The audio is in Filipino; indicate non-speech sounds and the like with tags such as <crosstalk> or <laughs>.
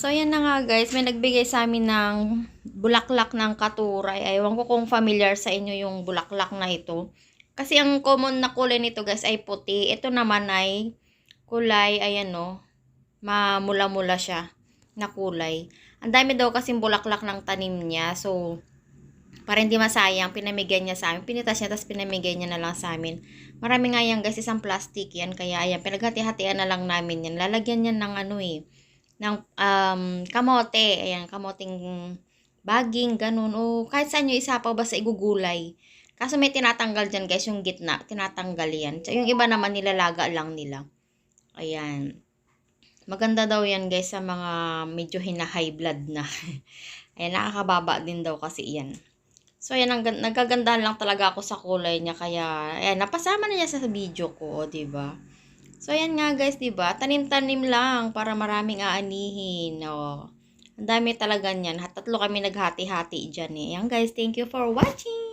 So, yan na nga guys. May nagbigay sa amin ng bulaklak ng katuray. Ewan ko kung familiar sa inyo yung bulaklak na ito. Kasi ang common na kulay nito guys ay puti. Ito naman ay kulay, ayan no, mamula-mula siya na kulay. Ang dami daw kasing bulaklak ng tanim niya. So, para hindi masayang, pinamigay niya sa amin. Pinitas niya, tapos pinamigay niya na lang sa amin. Marami nga yan guys, isang plastic yan. Kaya ayan, pinaghati-hatian na lang namin yan. Lalagyan yan ng ano eh, ng um, kamote. Ayan, kamoting baging, ganun. O kahit saan nyo isapaw, basta igugulay. Kaso may tinatanggal dyan guys, yung gitna. Tinatanggal yan. So, yung iba naman nilalaga lang nila. Ayan. Maganda daw yan guys sa mga medyo hina-high blood na. <laughs> Ayan, nakakababa din daw kasi yan. So, ayan, ang, gan- nagkagandahan lang talaga ako sa kulay niya. Kaya, ayan, napasama na niya sa video ko, di ba? So, ayan nga guys, ba? Tanim-tanim lang para maraming aanihin. Oh. Ang dami talaga niyan. Tatlo kami naghati-hati dyan eh. Ayan guys, thank you for watching!